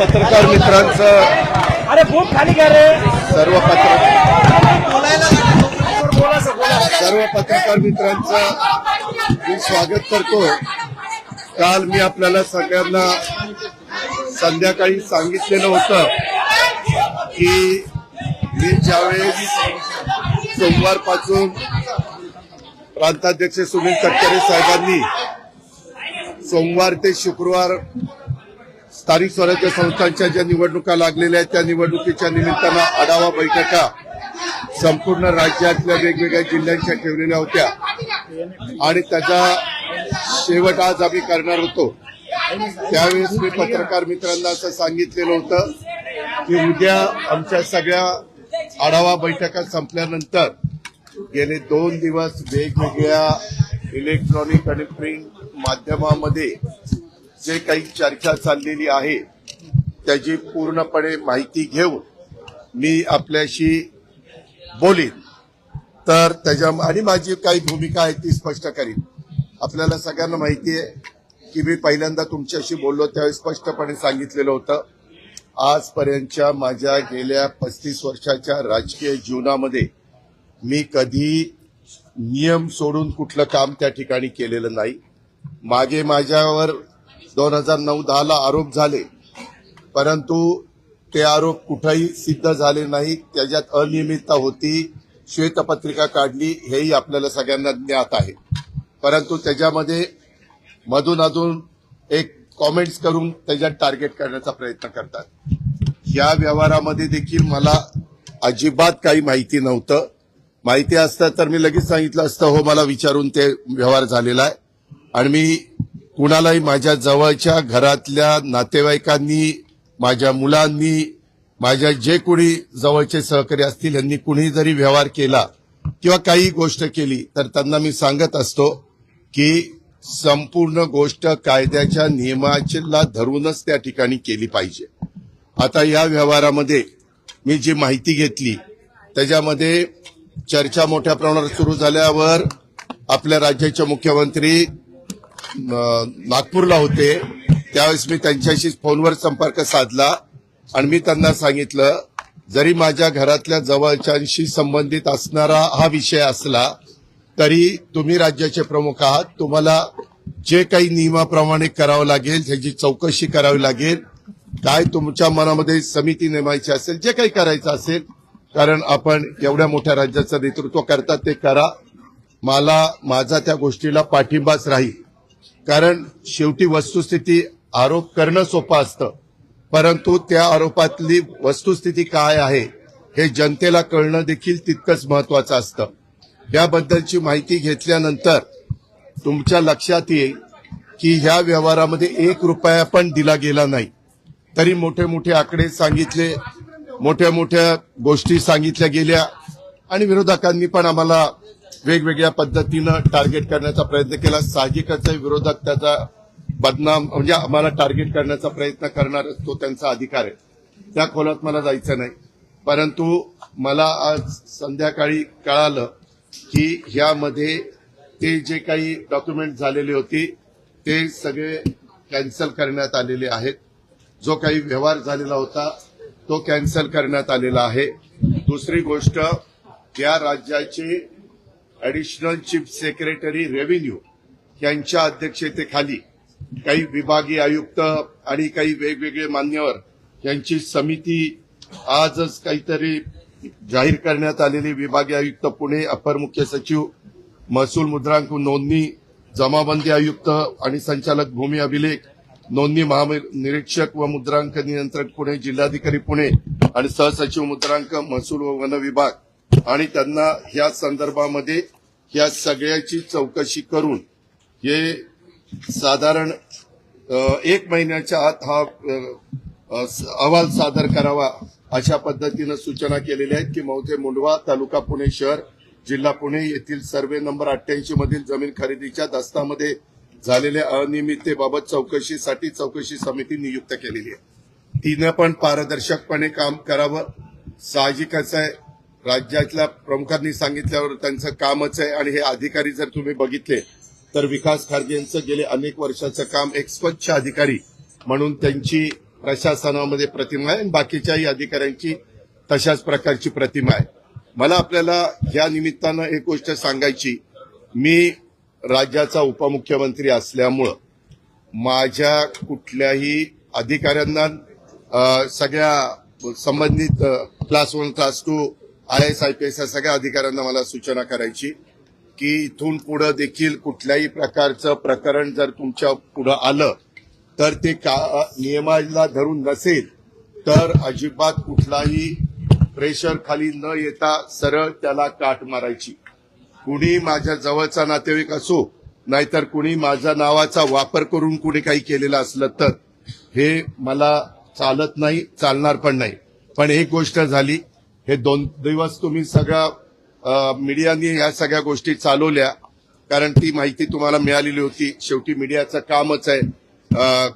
पत्रकार मित्रांचं अरे फोन खाली घ्या रे. सर्व पत्र सर्व पत्रकार मित्रांचं मी स्वागत करतो काल मी आपल्याला सगळ्यांना संध्याकाळी सांगितलेलं होतं की मी ज्यावेळेस सोमवारपासून प्रांताध्यक्ष सुनील तटकरे साहेबांनी सोमवार ते शुक्रवार स्थानिक स्वराज्य संस्थांच्या ज्या निवडणुका लागलेल्या आहेत त्या निवडणुकीच्या निमित्तानं आढावा बैठका संपूर्ण राज्यातल्या वेगवेगळ्या जिल्ह्यांच्या ठेवलेल्या होत्या. आणि त्याचा शेवट आज आम्ही करणार होतो. त्यावेळेस मी पत्रकार मित्रांना असं सांगितलेलं होतं की उद्या आमच्या सगळ्या आढावा बैठका संपल्यानंतर गेले दोन दिवस वेगवेगळ्या इलेक्ट्रॉनिक आणि प्रिंट माध्यमामध्ये जे काही चर्चा चाललेली आहे त्याची पूर्णपणे माहिती घेऊन मी आपल्याशी बोलीन. तर त्याच्या आणि माझी काही भूमिका आहे ती स्पष्ट करीन. आपल्याला सगळ्यांना माहिती आहे की मी पहिल्यांदा तुमच्याशी बोललो त्यावेळी स्पष्टपणे सांगितलेलं होतं. आजपर्यंतच्या माझ्या गेल्या पस्तीस वर्षाच्या राजकीय जीवनामध्ये मी कधी नियम सोडून कुठलं काम त्या ठिकाणी केलेलं नाही. मागे माझ्यावर दोन हजार नऊ दहाला आरोप झाले. परंतु ते आरोप कुठेही सिद्ध झाले नाही. त्याच्यात अनियमितता होती. श्वेतपत्रिका काढली हेही आपल्याला सगळ्यांना ज्ञात आहे. परंतु त्याच्यामध्ये मधून अधून एक कॉमेंट्स करून त्याच्यात टार्गेट करण्याचा प्रयत्न करतात. या व्यवहारामध्ये देखील मला अजिबात काही माहिती नव्हतं. माहिती असतं तर मी लगेच सांगितलं असतं हो मला विचारून ते व्यवहार झालेला आहे. आणि मी कुणालाही माझ्या जवळच्या घरातल्या नातेवाईकांनी माझ्या मुलांनी माझ्या जे कोणी जवळचे सहकारी असतील यांनी कुणी जरी व्यवहार केला किंवा काही गोष्ट केली तर त्यांना मी सांगत असतो की संपूर्ण गोष्ट कायद्याच्या नियमाला धरूनच त्या ठिकाणी केली पाहिजे. आता या व्यवहारामध्ये मी जी माहिती घेतली त्याच्यामध्ये चर्चा मोठ्या प्रमाणावर सुरू झाल्यावर आपल्या राज्याचे मुख्यमंत्री नागपूरला होते. त्यावेळेस मी त्यांच्याशी फोनवर संपर्क साधला आणि मी त्यांना सांगितलं जरी माझ्या घरातल्या जवळच्यांशी संबंधित असणारा हा विषय असला तरी तुम्ही राज्याचे प्रमुख आहात. तुम्हाला जे काही नियमाप्रमाणे करावं लागेल त्याची चौकशी करावी लागेल. काय तुमच्या मनामध्ये समिती नेमायची असेल जे काही करायचं असेल कारण आपण एवढ्या मोठ्या राज्याचं नेतृत्व करतात ते करा. मला माझा त्या गोष्टीला पाठिंबाच राहील. कारण शेवटी वस्तुस्थिती आरोप करणं सोपं असतं. परंतु त्या आरोपातली वस्तुस्थिती काय आहे हे जनतेला कळणं देखील तितकंच महत्वाचं असतं. याबद्दलची माहिती घेतल्यानंतर तुमच्या लक्षात येईल की ह्या व्यवहारामध्ये एक रुपया पण दिला गेला नाही. तरी मोठे मोठे आकडे सांगितले मोठ्या मोठ्या गोष्टी सांगितल्या गेल्या आणि विरोधकांनी पण आम्हाला वेगवेगळ्या पद्धतीनं टार्गेट करण्याचा प्रयत्न केला. साहजिकच विरोधक त्याचा बदनाम म्हणजे आम्हाला टार्गेट करण्याचा प्रयत्न करणार तो त्यांचा अधिकार आहे. त्या खोलात मला जायचं नाही. परंतु मला आज संध्याकाळी कळालं की ह्यामध्ये ते जे काही डॉक्युमेंट झालेले होते ते सगळे कॅन्सल करण्यात आलेले आहेत. जो काही व्यवहार झालेला होता तो कॅन्सल करण्यात आलेला आहे. दुसरी गोष्ट या राज्याचे ॲडिशनल चीफ सेक्रेटरी रेव्हेन्यू यांच्या अध्यक्षतेखाली काही विभागीय आयुक्त आणि काही वेगवेगळे मान्यवर यांची समिती आजच काहीतरी जाहीर करण्यात आलेली विभागीय आयुक्त पुणे अपर मुख्य सचिव महसूल मुद्रांक नोंदणी जमाबंदी आयुक्त आणि संचालक भूमी अभिलेख नोंदणी महानिरीक्षक व मुद्रांक नियंत्रक पुणे जिल्हाधिकारी पुणे आणि सहसचिव मुद्रांक महसूल व वन विभाग. आणि त्यांना ह्या संदर्भामध्ये या सगळ्याची चौकशी करून हे साधारण एक महिन्याच्या आत हा अहवाल सादर करावा अशा पद्धतीनं सूचना केलेल्या आहेत की मौजे मुंडवा तालुका पुणे शहर जिल्हा पुणे येथील सर्वे नंबर अठ्ठ्याऐंशी मधील जमीन खरेदीच्या दस्तामध्ये झालेल्या अनियमिततेबाबत चौकशीसाठी चौकशी समिती नियुक्त केलेली आहे. तिनं पण पारदर्शकपणे काम करावं. साहजिकच आहे. राज्यातल्या प्रमुखांनी सांगितल्यावर त्यांचं कामच आहे आणि हे अधिकारी जर तुम्ही बघितले तर विकास खारगेंचं गेले अनेक वर्षाचं काम एक स्वच्छ अधिकारी म्हणून त्यांची प्रशासनामध्ये प्रतिमा आहे आणि बाकीच्याही अधिकाऱ्यांची तशाच प्रकारची प्रतिमा आहे. मला आपल्याला या निमित्तानं एक गोष्ट सांगायची. मी राज्याचा उपमुख्यमंत्री असल्यामुळं माझ्या कुठल्याही अधिकाऱ्यांना सगळ्या संबंधित class one class two I S I P S या सगळ्या अधिकाऱ्यांना मला सूचना करायची की इथून पुढं देखील कुठल्याही प्रकारचं प्रकरण जर तुमच्या पुढं आलं तर ते का नियमाला धरून नसेल तर अजिबात कुठलाही प्रेशर खाली न येता सरळ त्याला काट मारायची. कुणी माझ्या जवळचा नातेवाईक असो नाहीतर कुणी माझ्या नावाचा वापर करून कुणी काही केलेलं असलं तर हे मला चालत नाही चालणार पण नाही. पण एक गोष्ट झाली हे दोन दिवस तुम्ही सगळ्या मीडियानी ह्या या सगळ्या गोष्टी चालवल्या कारण ती माहिती तुम्हाला मिळालेली होती. शेवटी मीडियाचं कामच आहे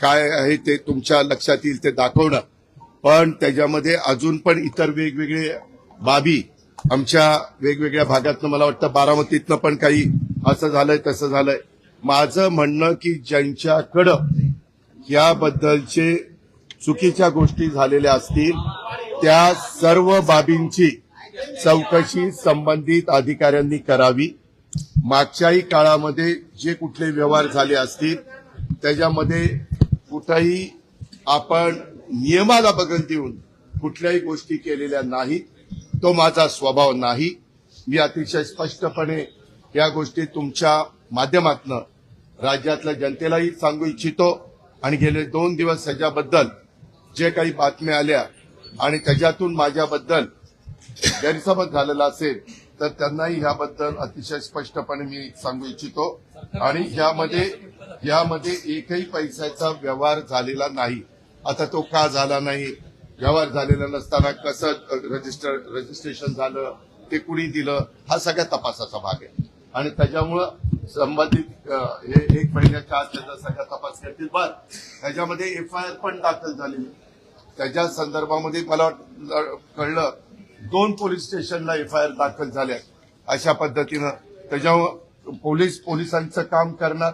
काय आहे ते तुमच्या लक्षात येईल ते दाखवणं पण त्याच्यामध्ये अजून पण इतर वेगवेगळे बाबी आमच्या वेगवेगळ्या भागातनं मला वाटतं बारामतीतनं पण काही असं झालंय तसं झालंय. माझं म्हणणं की ज्यांच्याकडं याबद्दलचे चुकीच्या गोष्टी झालेल्या असतील त्या सर्व बाबींची चौकशी संबंधित अधिकाऱ्यांनी करावी. मागच्याही काळामध्ये जे कुठले व्यवहार झाले असतील त्याच्यामध्ये कुठंही आपण नियमाला बघत देऊन कुठल्याही गोष्टी केलेल्या नाहीत. तो माझा स्वभाव नाही. मी अतिशय स्पष्टपणे या गोष्टी तुमच्या माध्यमातनं राज्यातल्या जनतेलाही सांगू इच्छितो. आणि गेले दोन दिवस ह्याच्याबद्दल जे काही बातम्या आल्या आणि त्याच्यातून माझ्याबद्दल गैरसमज झालेला असेल तर त्यांनाही याबद्दल अतिशय स्पष्टपणे मी सांगू इच्छितो. आणि यामध्ये यामध्ये एकही पैशाचा व्यवहार झालेला नाही. आता तो का झाला नाही? व्यवहार झालेला नसताना कसं रजिस्टर रजिस्ट्रेशन झालं? ते कुणी दिलं? हा सगळ्या तपासाचा भाग आहे. आणि त्याच्यामुळं संबंधित हे एक महिन्याच्या आत त्याचा सगळा तपास करतील. बर त्याच्यामध्ये एफ आय आर पण दाखल झालेली त्याच्या संदर्भामध्ये मला कळलं दोन पोलीस स्टेशनला एफ आय आर दाखल झाल्या अशा पद्धतीनं त्याच्यामुळं पोलीस पोलिसांचं काम करणार.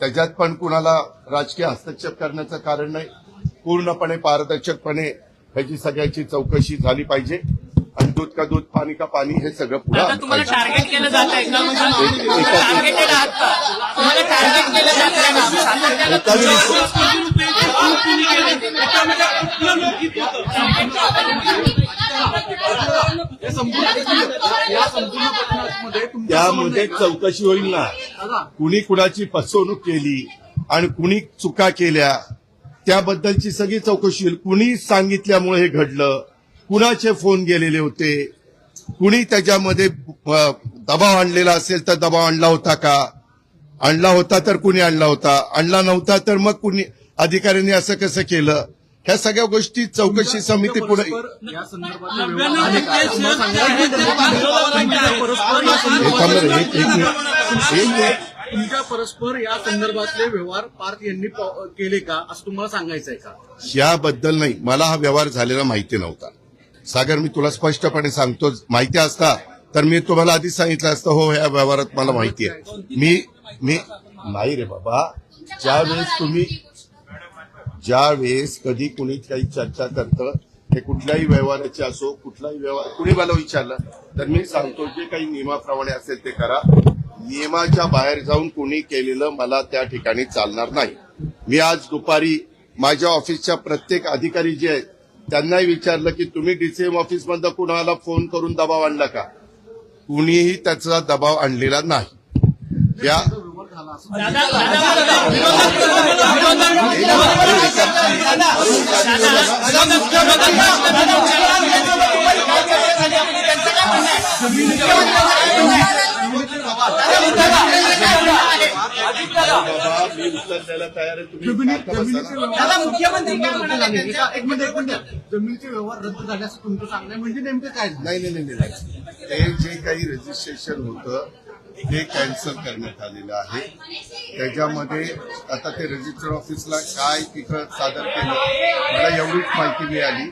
त्याच्यात पण कुणाला राजकीय हस्तक्षेप करण्याचं कारण नाही. पूर्णपणे पारदर्शकपणे ह्याची सगळ्याची चौकशी झाली पाहिजे. दूध का दूध पाणी का पाणी हे सगळं पुढे तुम्हाला. टार्गेट केलं जात आहे का टार्गेटेड आहात का? तुम्हाला टार्गेट केलं जात आहे का? सातत्यानं एका त्यामध्ये चौकशी होईल ना. कुणी कुणाची फसवणूक केली आणि कुणी चुका केल्या त्याबद्दलची सगळी चौकशी होईल. कुणी सांगितल्यामुळे हे घडलं कुणाचे फोन गेलेले होते? कुणी त्याच्यामध्ये दबाव आणलेला असेल तर दबाव आणला होता का? आणला होता तर कुणी आणला होता? आणला नव्हता तर मग कुणी अधिकाऱ्यांनी असं कसं केलं? ह्या सगळ्या गोष्टी चौकशी समिती पुढे परस्पर या संदर्भातले- एक एक मिनिट एक मिनिट तुमच्या परस्पर या संदर्भातले व्यवहार पार्थ यांनी केले का? असं तुम्हाला सांगायचं आहे का? याबद्दल नाही. मला हा व्यवहार झालेला माहिती नव्हता. सागर मी तुला स्पष्टपणे सांगतो माहिती असता तर मी तुम्हाला आधी सांगितलं असतं हो या व्यवहारात मला माहिती आहे. मी मी नाही रे बाबा. ज्यावेळेस तुम्ही ज्यावेळेस कधी कुणी काही चर्चा करतं हे कुठल्याही व्यवहाराचे असो कुठलाही व्यवहार कुणी मला विचारलं तर मी सांगतो जे काही नियमाप्रमाणे असेल ते करा. नियमाच्या बाहेर जाऊन कुणी केलेलं मला त्या ठिकाणी चालणार नाही. मी आज दुपारी माझ्या ऑफिसच्या प्रत्येक अधिकारी जे आहेत त्यांनाही विचारलं की तुम्ही डीसीएम ऑफिसमधनं कुणाला फोन करून दबाव आणला का कुणीही त्याचा दबाव आणलेला नाही या द्यायला तयार आहे तुम्ही जमिनीचे. व्यवहार दादा, मुख्यमंत्री काय म्हणाले एक त्यांच्या- एक मिनिट एक मिनिट. जमिनीचे व्यवहार रद्द झाले असं तुमचं सांगणं. म्हणजे नेमकं काय झालं? नाही नाही नाही नाही, नाही. ते जे काही रजिस्ट्रेशन होतं ते कॅन्सल करण्यात आलेलं आहे. त्याच्यामध्ये आता ते रजिस्टर ऑफिसला काय तिथं सादर केलं मला एवढीच माहिती मिळाली.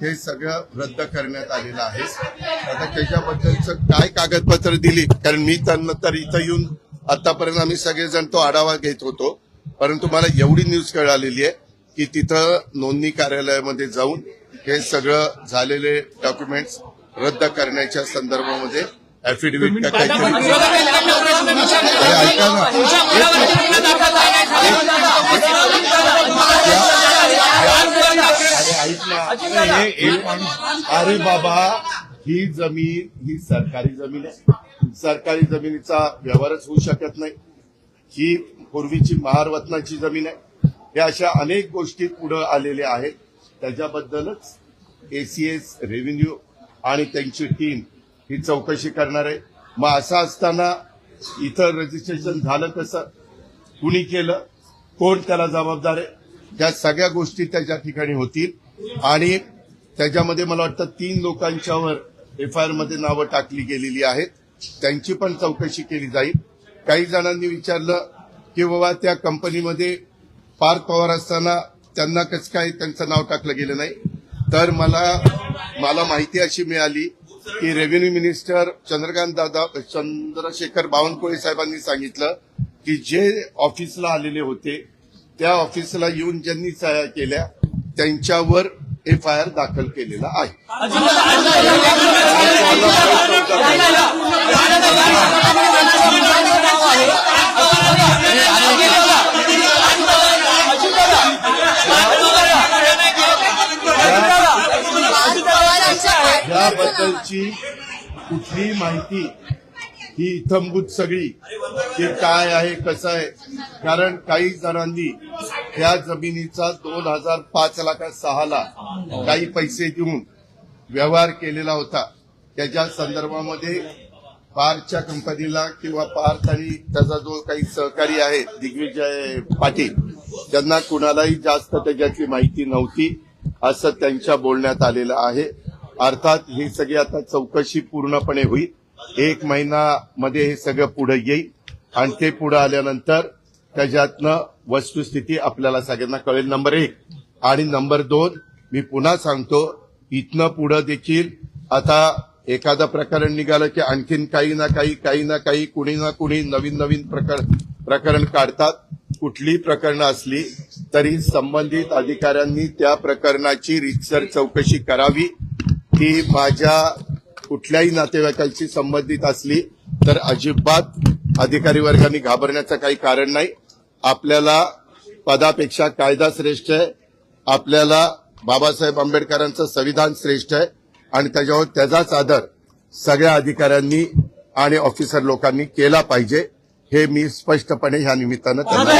हे सगळं रद्द करण्यात आलेलं आहे. आता त्याच्याबद्दलचं काय कागदपत्र दिली? कारण मी त्यांना तर इथं येऊन आतापर्यंत आम्ही सगळेजण तो आढावा घेत होतो. परंतु मला एवढी न्यूज कळालेली आहे की तिथं नोंदणी कार्यालयामध्ये जाऊन हे सगळं झालेले डॉक्युमेंट्स रद्द करण्याच्या संदर्भामध्ये ऐका ना. एक माणूस अरे बाबा ही जमीन ही सरकारी जमीन आहे. सरकारी जमिनीचा व्यवहारच होऊ शकत नाही. ही पूर्वीची महारवतनाची जमीन आहे या अशा अनेक गोष्टी पुढे आलेल्या आहेत. त्याच्याबद्दलच एसीएस रेव्हेन्यू आणि त्यांची टीम ही चौकशी करणार आहे. मग असं असताना इथं रजिस्ट्रेशन झालं कसं? कुणी केलं? कोण त्याला जबाबदार आहे? त्या सगळ्या गोष्टी त्याच्या ठिकाणी होतील. आणि त्याच्यामध्ये मला वाटतं तीन लोकांच्यावर एफ आय आरमध्ये नावं टाकली गेलेली आहेत. त्यांची पण चौकशी केली जाईल. काही जणांनी विचारलं की बाबा त्या कंपनीमध्ये पार पवार असताना त्यांना कसं काय त्यांचं नाव टाकलं गेलं नाही तर मला मला माहिती अशी मिळाली की रेव्हेन्यू मिनिस्टर चंद्रकांत दादा चंद्रशेखर बावनकुळे साहेबांनी सांगितलं की जे ऑफिसला आलेले होते त्या ऑफिसला येऊन ज्यांनी सह्या केल्या त्यांच्यावर एफ आय आर दाखल केलेला आहे ही माहिती ही इथंभूत सगळी की काय आहे कसं आहे? कारण काही जणांनी त्या जमिनीचा दोन हजार पाच लाखा सहाला काही पैसे देऊन व्यवहार केलेला होता. त्याच्या संदर्भामध्ये पारच्या कंपनीला किंवा पार्थ आणि त्याचा जो काही सहकारी आहे दिग्विजय पाटील त्यांना कुणालाही जास्त त्याच्यातली माहिती नव्हती असं त्यांच्या बोलण्यात आलेलं आहे. अर्थात ही सगळी आता चौकशी पूर्णपणे होईल. एक महिनामध्ये हे सगळं पुढे येईल. आणि ते पुढे आल्यानंतर त्याच्यातनं वस्तुस्थिती आपल्याला सगळ्यांना कळेल. नंबर एक. आणि नंबर दोन मी पुन्हा सांगतो इथनं पुढं देखील आता एखादं प्रकरण निघालं की आणखीन काही ना काही काही ना काही कुणी ना कुणी नवीन नवीन प्रकरण प्रकरण काढतात. कुठली प्रकरणं असली तरी संबंधित अधिकाऱ्यांनी त्या प्रकरणाची रितसर चौकशी करावी. ती माझ्या कुठल्याही नातेवाईकांशी संबंधित असली तर अजिबात अधिकारी वर्गाने घाबरण्याचं काही कारण नाही. आपल्याला पदापेक्षा कायदा श्रेष्ठ आहे. आपल्याला बाबासाहेब आंबेडकरांचं संविधान श्रेष्ठ आहे. आणि त्याच्यावर त्याचाच आदर सगळ्या अधिकाऱ्यांनी आणि ऑफिसर लोकांनी केला पाहिजे हे मी स्पष्टपणे ह्या निमित्तानं त्यांना